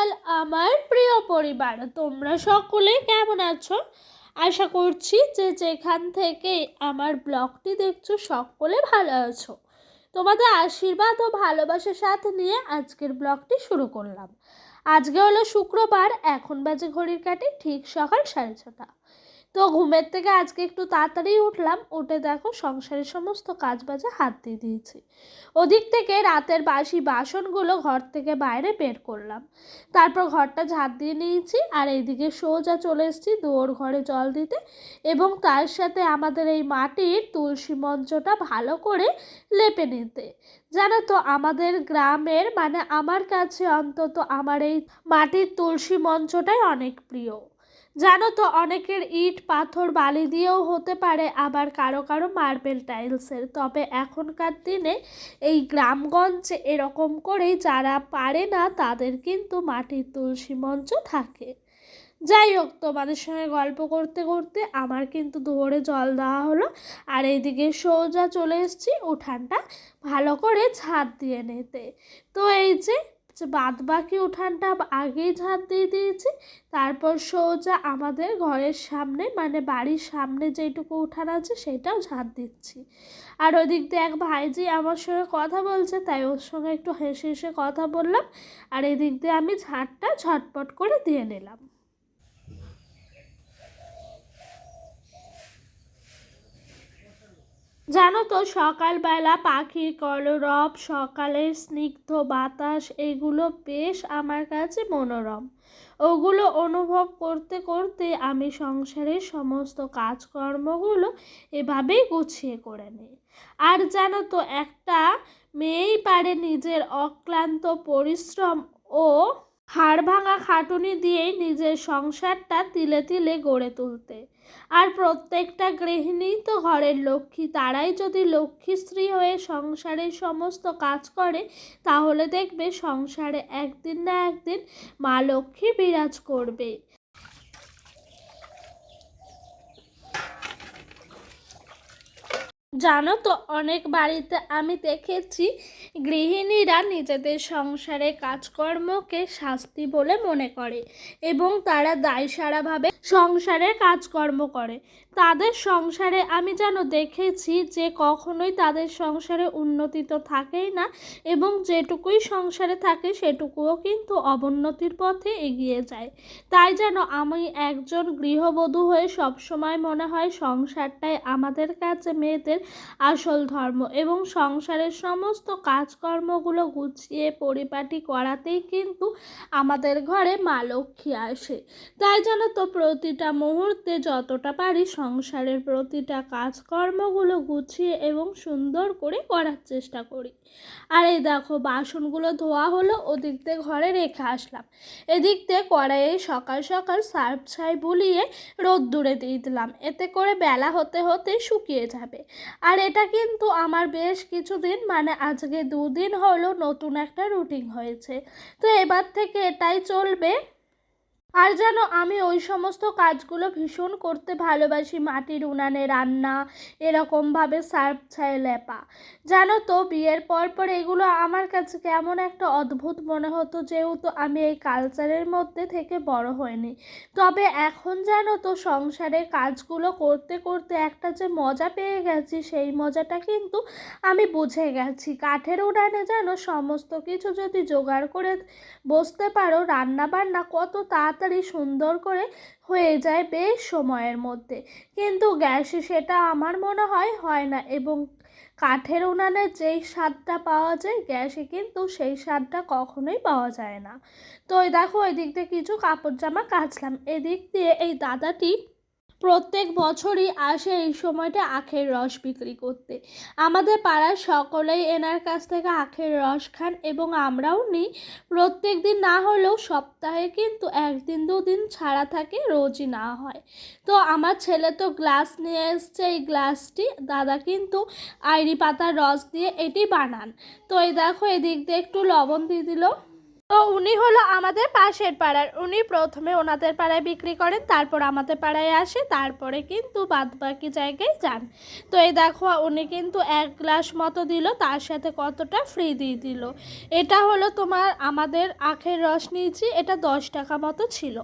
সকাল আমার প্রিয় পরিবার, তোমরা সকলে কেমন আছো? আশা করছি যে যেখান থেকে আমার ব্লগটি দেখছ, সকলে ভালো আছো। তোমাদের আশীর্বাদ ও ভালোবাসার সাথে নিয়ে আজকের ব্লগটি শুরু করলাম। আজকে হলো শুক্রবার, এখন বাজে ঘড়ির কাটে, ঠিক সকাল সাড়ে ছটা। তো ঘুমের থেকে আজকে একটু তাড়াতাড়ি উঠলাম, উঠে দেখো সংসারের সমস্ত কাজ বাজে হাত দিয়ে দিয়েছি। ওদিক থেকে রাতের বাসি বাসনগুলো ঘর থেকে বাইরে বের করলাম। তারপর ঘরটা ঝাঁট দিয়ে নিয়েছি আর এইদিকে সোজা চলে এসেছি দুয়োর ঘরে জল দিতে এবং তার সাথে আমাদের এই মাটির তুলসী মঞ্চটা ভালো করে লেপে নিতে। জানো তো আমাদের গ্রামের মানে আমার কাছে অন্তত আমার এই মাটির তুলসী মঞ্চটাই অনেক প্রিয়। জানো তো, অনেকের ইট, পাথর, বালি দিয়েও হতে পারে আবার কারও কারও মার্বেল টাইলসের। তবে এখনকার দিনে এই গ্রামগঞ্জে এরকম করেই যারা পারে না, তাদের কিন্তু মাটির তুলসী মঞ্চ থাকে। যাই হোক, তোমাদের সঙ্গে গল্প করতে করতে আমার কিন্তু দুয়ারে জল দেওয়া হলো। আর এইদিকে সোজা চলে এসেছি উঠানটা ভালো করে ঝাঁট দিয়ে নিতে। তো এই যে বাদ বাকি উঠানটা আগেই ঝাঁপ দিয়ে দিয়েছি। তারপর সোজা আমাদের ঘরের সামনে মানে বাড়ির সামনে যেটুকু উঠান আছে সেটাও ঝাঁপ দিচ্ছি। আর ওই দিক দিয়ে এক ভাইজি আমার সঙ্গে কথা বলছে, তাই ওর সঙ্গে একটু হেসে হেসে কথা বললাম। আর এদিক দিয়ে আমি ঝাঁটটা ঝটপট করে দিয়ে নিলাম। জানো তো, সকালবেলা পাখির কলরব সকালের স্নিগ্ধ বাতাস, এগুলো বেশ আমার কাছে মনোরম। ওগুলো অনুভব করতে করতে আমি সংসারের সমস্ত কাজকর্মগুলো এভাবেই গুছিয়ে করে নিই। আর জানো তো, একটা মেয়েই পারে নিজের অক্লান্ত পরিশ্রম ও হাড় ভাঙা খাটুনি দিয়েই নিজের সংসারটা তিলে তিলে গড়ে তুলতে। আর প্রত্যেকটা গৃহিণী তো ঘরের লক্ষ্মী, তারাই যদি লক্ষ্মী স্ত্রী হয়ে সংসারের সমস্ত কাজ করে, তাহলে দেখবে সংসারে একদিন না একদিন মা লক্ষ্মী বিরাজ করবে। জানো তো, অনেক বাড়িতে আমি দেখেছি গৃহিণীরা নিজেদের সংসারে কাজকর্মকে শাস্তি বলে মনে করে এবং তারা দায়সারাভাবে সংসারের কাজকর্ম করে। তাদের সংসারে আমি যেন দেখেছি যে কখনোই তাদের সংসারে উন্নতি তো থাকেই না এবং যেটুকুই সংসারে থাকে সেটুকুও কিন্তু অবনতির পথে এগিয়ে যায়। তাই যেন আমি একজন গৃহবধূ হয়ে সবসময় মনে হয় সংসারটাই আমাদের কাছে মেয়েদের আসল ধর্ম এবং সংসারের সমস্ত কাজকর্মগুলো গুছিয়ে পরিপাটি করাতেই কিন্তু আমাদের ঘরে মা লক্ষ্মী আসে। তাই যেন তো প্রতিটা মুহূর্তে যতটা পারি সংসারের প্রতিটা কাজকর্মগুলো গুছিয়ে এবং সুন্দর করে করার চেষ্টা করি। আর এই দেখো, বাসনগুলো ধোয়া হলো, ওদিক দিয়ে ঘরে রেখে আসলাম। এদিক দিয়ে কড়াইয়ে সকাল সকাল সার্ফ ছাই বুলিয়ে রোদ্দুরে দিয়ে দিলাম। এতে করে বেলা হতে হতে শুকিয়ে যাবে। আর এটা কিন্তু আমার বেশ কিছুদিন মানে আজকে দুদিন হলো নতুন একটা রুটিন হয়েছে। তো এবার থেকে এটাই চলবে। আর যেন আমি ওই সমস্ত কাজগুলো ভীষণ করতে ভালোবাসি, মাটির উনানে রান্না, এরকমভাবে সার্ফ ছায় লেপা। জানো তো, বিয়ের পর পর এগুলো আমার কাছে কেমন একটা অদ্ভুত মনে হতো যেহেতু আমি এই কালচারের মধ্যে থেকে বড় হয়নি তবে এখন জানো তো, সংসারের কাজগুলো করতে করতে একটা যে মজা পেয়ে গেছি, সেই মজাটা কিন্তু আমি বুঝে গেছি। কাঠের উনানে যেন সমস্ত কিছু যদি জোগাড় করে বসতে পারো রান্না বান্না কত তাড়াতাড়ি সুন্দর করে হয়ে যায় বেশ সময়ের মধ্যে। কিন্তু গ্যাসে সেটা আমার মনে হয় হয় না এবং কাঠের উনানে যেই স্বাদটা পাওয়া যায় গ্যাসে কিন্তু সেই স্বাদটা কখনোই পাওয়া যায় না। তো দেখো, এদিক দিক দিয়ে কিছু কাপড় জামা কাচলাম। এদিক দিয়ে এই দাদাটি প্রত্যেক বছরই আসে এই সময়টা আখের রস বিক্রি করতে। আমাদের পাড়ার সকলেই এনার কাছ থেকে আখের রস খান এবং আমরাও নিই। প্রত্যেক দিন না হলেও সপ্তাহে কিন্তু একদিন, দুদিন ছাড়া থাকে, রোজই না হয়। তো আমার ছেলে তো গ্লাস নিয়ে এসছে, এই গ্লাসটি। দাদা কিন্তু আইরি পাতার রস দিয়ে এটি বানান। তো এই দেখো, এদিক দিয়ে একটু লবণ দিয়ে দিল। তো উনি হলো আমাদের পাশের পাড়ার। উনি প্রথমে ওনাদের পাড়ায় বিক্রি করেন, তারপর আমাদের পাড়ায় আসে, তারপরে কিন্তু বাদ বাকি জায়গায় যান। তো এই দেখো, উনি কিন্তু এক গ্লাস মতো দিল, তার সাথে কতটা ফ্রি দিয়ে দিল। এটা হলো তোমার আমাদের আখের রস নিয়েছি, এটা দশ টাকা মতো ছিল।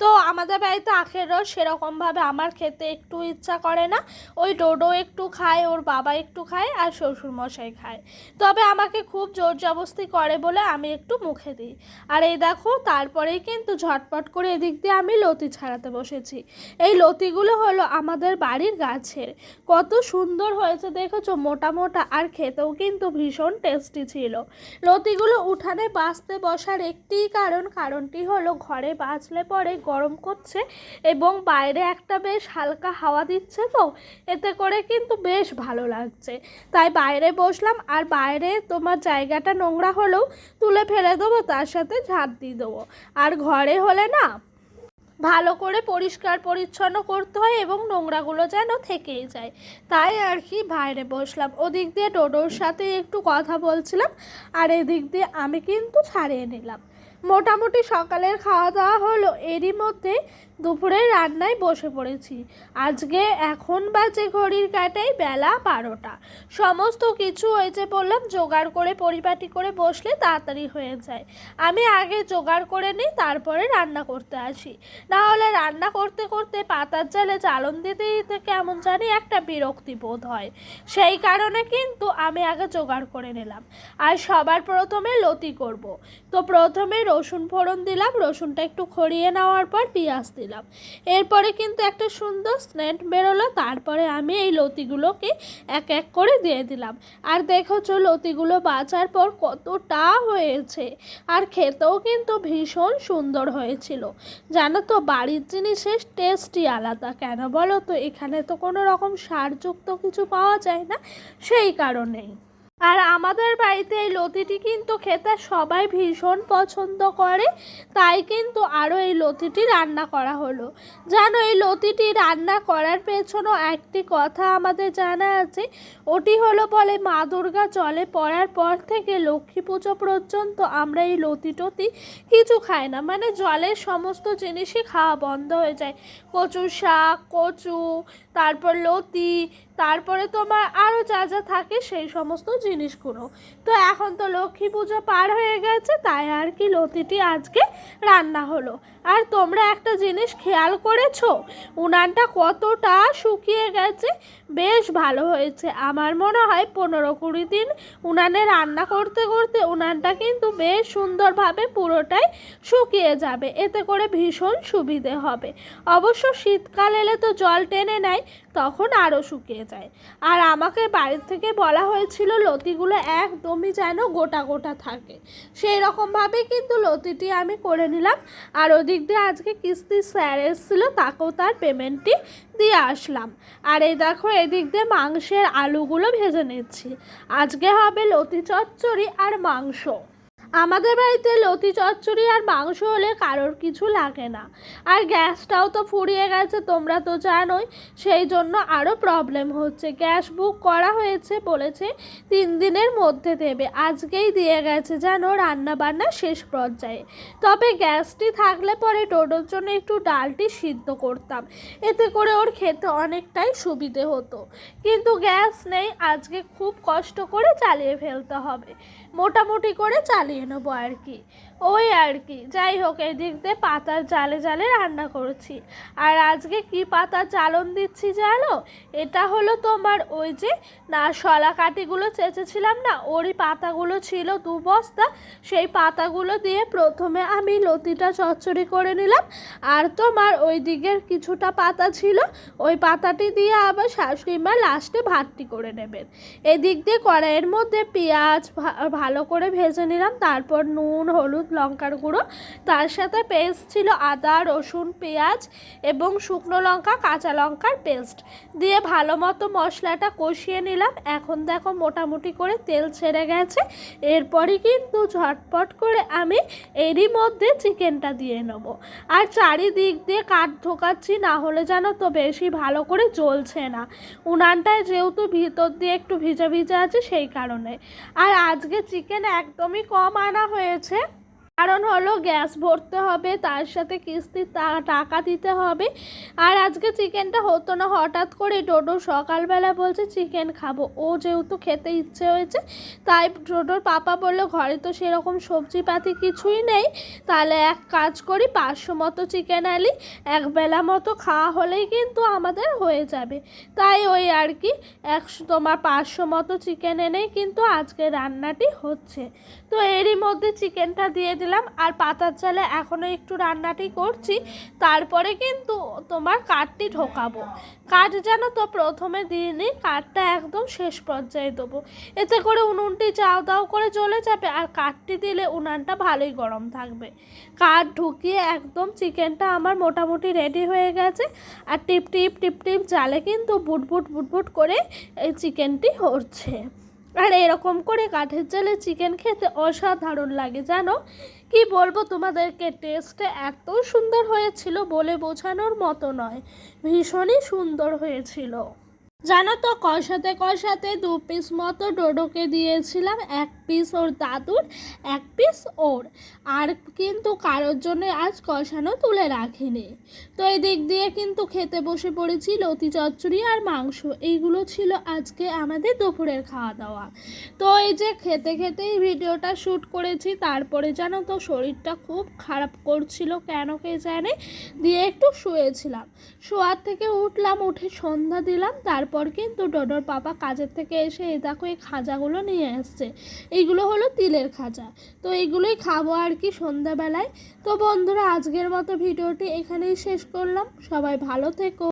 তো আমাদের বাড়িতে আখের রস সেরকমভাবে আমার খেতে একটু ইচ্ছা করে না। ওই ডোডো একটু খায়, ওর বাবা একটু খায়, আর শ্বশুরমশাই খায়। তবে আমাকে খুব জোর জবস্তি করে বলে আমি একটু মুখে দিই। আর এই দেখো, তারপরেই কিন্তু ঝটপট করে এদিক দিয়ে আমি লতি ছাড়াতে বসেছি। এই লতিগুলো হলো আমাদের বাড়ির গাছের। কত সুন্দর হয়েছে দেখেছ? মোটা মোটা আর খেতেও কিন্তু ভীষণ টেস্টি ছিল। লতিগুলো উঠানে বাঁচতে বসার একটিই কারণ, কারণটি হলো ঘরে বাঁচলে পরে গরম করছে এবং বাইরে একটা বেশ হালকা হাওয়া দিচ্ছে তো, এতে করে কিন্তু বেশ ভালো লাগছে। তাই বাইরে বসলাম আর বাইরে তোমার জায়গাটা নোংরা হলেও তুলে ফেলে দেবো তার সাথে ঝাঁপ দিয়ে দেবো। আর ঘরে হলে না, ভালো করে পরিষ্কার পরিচ্ছন্ন করতে হয় এবং নোংরাগুলো যেন থেকেই যায়। তাই আর কি বাইরে বসলাম। ওদিক দিয়ে ডোডোর সাথে একটু কথা বলছিলাম, আর এদিক দিয়ে আমি কিন্তু ছাড়িয়ে নিলাম। মোটামুটি সকালের খাওয়া দাওয়া হলো। এরই মধ্যে দুপুরের রান্নায় বসে পড়েছি। আজকে এখন বাজে ঘড়ির কাটাই বেলা বারোটা। সমস্ত কিছু হয়েছে বললাম জোগাড় করে, পরিপাটি করে বসলে তাড়াতাড়ি হয়ে যায়। আমি আগে জোগাড় করে নিই, তারপরে রান্না করতে আসি। না হলে রান্না করতে করতে পাতার জালে চালন দিতে দিতে কেমন জানি একটা বিরক্তি বোধ হয়। সেই কারণে কিন্তু আমি আগে জোগাড় করে নিলাম। আর সবার প্রথমে লতি করব। তো প্রথমে রসুন ফোড়ন দিলাম, রসুনটা একটু খড়িয়ে নেওয়ার পর পেঁয়াজ দিলাম। এরপরে কিন্তু একটা সুন্দর স্নেট বেরোলো, তারপরে আমি এই লতিগুলোকে এক এক করে দিয়ে দিলাম। আর দেখেছ লতিগুলো বাঁচার পর কতটা হয়েছে। আর খেতেও কিন্তু ভীষণ সুন্দর হয়েছিল। জানো তো, বাড়ির জিনিসের টেস্টই আলাদা। কেন বলো তো, এখানে তো কোনো রকম সারযুক্ত কিছু পাওয়া যায় না, সেই কারণেই। আর আমাদের বাড়িতে এই লতিটি কিন্তু খেতে সবাই ভীষণ পছন্দ করে, তাই কিন্তু আরও এই লতিটি রান্না করা হলো। জানো, এই লতিটি রান্না করার পেছনও একটি কথা আমাদের জানা আছে। ওটি হলো বলে মা দুর্গা জলে পড়ার পর থেকে লক্ষ্মী পুজো পর্যন্ত আমরা এই লতি টতি কিছু খাই না। মানে জলের সমস্ত জিনিসই খাওয়া বন্ধ হয়ে যায়। কচু শাক, কচু, তারপর লতি তারপরে তোমার আরও যা যা থাকে সেই সমস্ত জিনিসগুলো। তো এখন তো লক্ষ্মী পুজো পার হয়ে গেছে, তাই আর কি লতিটি আজকে রান্না হলো। আর তোমরা একটা জিনিস খেয়াল করেছ? উনানটা কতটা শুকিয়ে গেছে? বেশ ভালো হয়েছে। আমার মনে হয় পনেরো কুড়ি দিন উনানে রান্না করতে করতে উনানটা কিন্তু বেশ সুন্দরভাবে পুরোটাই শুকিয়ে যাবে। এতে করে ভীষণ সুবিধে হবে। অবশ্য শীতকাল এলে তো জল টেনে নেয়, তখন আরও শুকিয়ে যায়। আর আমাকে বাড়ির থেকে বলা হয়েছিল লতিগুলো একদমই যেন গোটা গোটা থাকে। সেই রকমভাবে কিন্তু লতিটি আমি করে নিলাম। আর ওদিক দিয়ে আজকে কিস্তি স্যার এসেছিল, তাকেও তার পেমেন্টটি দিয়ে আসলাম। আর এই দেখো, এদিক দিয়ে মাংসের আলুগুলো ভেজে নিচ্ছি। আজকে হবে লতি চচ্চড়ি আর মাংস। আমাদের বাড়িতে লতি চচ্চড়ি আর মাংস হলে কারোর কিছু লাগে না। আর গ্যাসটাও তো ফুরিয়ে গেছে, তোমরা তো জানোই। সেই জন্য আরও প্রবলেম হচ্ছে। গ্যাস বুক করা হয়েছে বলেছে, তিন দিনের মধ্যে দেবে। আজকেই দিয়ে গেছে জানো রান্না বান্না শেষ পর্যায়ে। তবে গ্যাসটি থাকলে পরে টোটোর জন্য একটু ডালটি সিদ্ধ করতাম। এতে করে ওর খেতে অনেকটাই সুবিধে হতো। কিন্তু গ্যাস নেই, আজকে খুব কষ্ট করে চালিয়ে ফেলতে হবে। মোটামুটি করে চালিয়ে নেব আর কি। ওই আর কি, যাই হোক, এদিক দিয়ে পাতার জালে জালে রান্না করেছি। আর আজকে কি পাতার চালন দিচ্ছি জানো? এটা হলো তোমার ওই যে, না শলা কাঠিগুলো চেঁচেছিলাম না? ওরই পাতাগুলো ছিল দু বস্তা। সেই পাতাগুলো দিয়ে প্রথমে আমি লতিটা চচ্চড়ি করে নিলাম। আর তোমার ওই দিকের কিছুটা পাতা ছিল, ওই পাতাটি দিয়ে আবার শাশুড়ি মা লাস্টে ভাতটি করে নেবেন। এদিক দিয়ে কড়াইয়ের মধ্যে পেঁয়াজ ভালো করে ভেজে নিলাম। তারপর নুন, হলুদ, লঙ্কার গুঁড়ো। তার সাথে পেস্ট ছিল আদা, রসুন, পেঁয়াজ এবং শুকনো লঙ্কা, কাঁচা লঙ্কার পেস্ট দিয়ে ভালো মতো মশলাটা কষিয়ে নিলাম। এখন দেখো মোটামুটি করে তেল ছেড়ে গেছে। এরপরই কিন্তু ঝটপট করে আমি এরই মধ্যে চিকেনটা দিয়ে নেব। আর চারিদিক দিয়ে কাঠ ঢোকাচ্ছি, না হলে যেন তো বেশি ভালো করে জ্বলছে না। উনানটায় যেহেতু ভিতর দিয়ে একটু ভিজা ভিজা আছে, সেই কারণে। আর আজকে চিকেন একদমই কম আনা হয়েছে। কারণ হলো গ্যাস ভরতে হবে, তার সাথে কিস্তির টাকা দিতে হবে। আর আজকে চিকেনটা হতো না, হঠাৎ করে ডোডো সকালবেলা বলছে, চিকেন খাব। ও যেহেতু খেতে ইচ্ছে হয়েছে, তাই ডোডোর পাপা বলল, ঘরে তো সেরকম সবজিপাতি কিছুই নেই, তাহলে এক কাজ করি, পাঁচশো মতো চিকেন আলি, এক বেলা মতো খাওয়া হলেই কিন্তু আমাদের হয়ে যাবে। তাই ওই আর কি, একশো, তোমার পাঁচশো মতো চিকেন এনেই কিন্তু আজকে রান্নাটি হচ্ছে। তো এরই মধ্যে চিকেনটা দিয়ে দিলাম। আর পাতার চালে এখনও একটু রান্নাটি করছি, তারপরে কিন্তু তোমার কাঠটি ঢোকাবো। কাঠ যেন তো প্রথমে দিয়ে নিই, কাঠটা একদম শেষ পর্যায়ে দেবো। এতে করে উনুনটি চাও দাও করে জ্বলে যাবে আর কাঠটি দিলে উনানটা ভালোই গরম থাকবে। কাঠ ঢুকিয়ে একদম চিকেনটা আমার মোটামুটি রেডি হয়ে গেছে আর টিপ টিপ টিপ টিপ জালে কিন্তু বুটবুট বুটবুট করে এই চিকেনটি হচ্ছে। আর এরকম করে কাঠের জালে চিকেন খেতে অসাধারণ লাগে, জানো? কি বলব তোমাদেরকে টেস্টে এত সুন্দর হয়েছিল বলে বোঝানোর মতো নয়, ভীষণই সুন্দর হয়েছিল। জানো তো, কষাতে কষাতে দু পিস মতো ডোডোকে দিয়েছিলাম, এক পিস ওর দাদুর, এক পিস ওর। আর কিন্তু কারোর জন্য আজ কষানো তুলে রাখিনি। তো এই দিক দিয়ে কিন্তু খেতে বসে পড়েছি লতি চচ্চড়ি আর মাংস। এইগুলো ছিল আজকে আমাদের দুপুরের খাওয়া দাওয়া তো এই যে খেতে খেতেই ভিডিওটা শ্যুট করেছি, তারপরে জানো তো শরীরটা খুব খারাপ করছিল, কেন কে জানে? দিয়ে একটু শুয়েছিলাম। শোয়ার থেকে উঠলাম, উঠে সন্ধ্যা দিলাম, তারপর কিন্তু ডোডোর পাপা কাজের থেকে এসে এই দেখো এই খাজাগুলো নিয়ে এসছে। এইগুলো হলো তিলের খাজা তো এগুলোই খাব আর কি সন্ধ্যাবেলায়। তো বন্ধুরা, আজকের মতো ভিডিওটি এখানেই শেষ করলাম। সবাই ভালো থেকো।